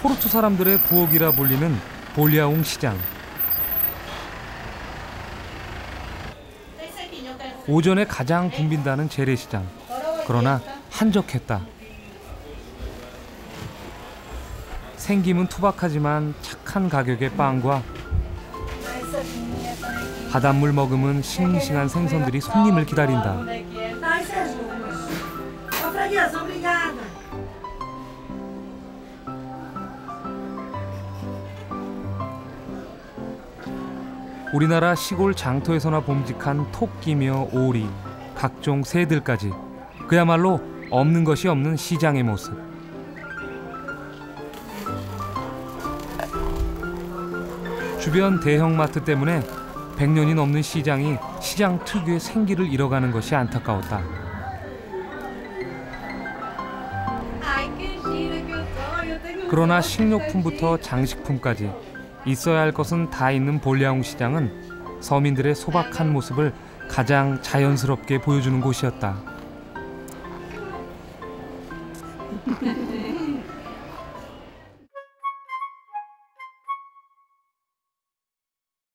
포르투 사람들의 부엌이라 불리는 볼리아웅 시장. 오전에 가장 붐빈다는 재래시장. 그러나 한적했다. 생김은 투박하지만 착한 가격의 빵과 바닷물 머금은 싱싱한 생선들이 손님을 기다린다. 우리나라 시골 장터에서나 봄직한 토끼며 오리, 각종 새들까지 그야말로 없는 것이 없는 시장의 모습. 주변 대형마트 때문에 100년이 넘는 시장이 시장 특유의 생기를 잃어가는 것이 안타까웠다. 그러나 식료품부터 장식품까지 있어야 할 것은 다 있는 볼리아웅 시장은 서민들의 소박한 모습을 가장 자연스럽게 보여주는 곳이었다.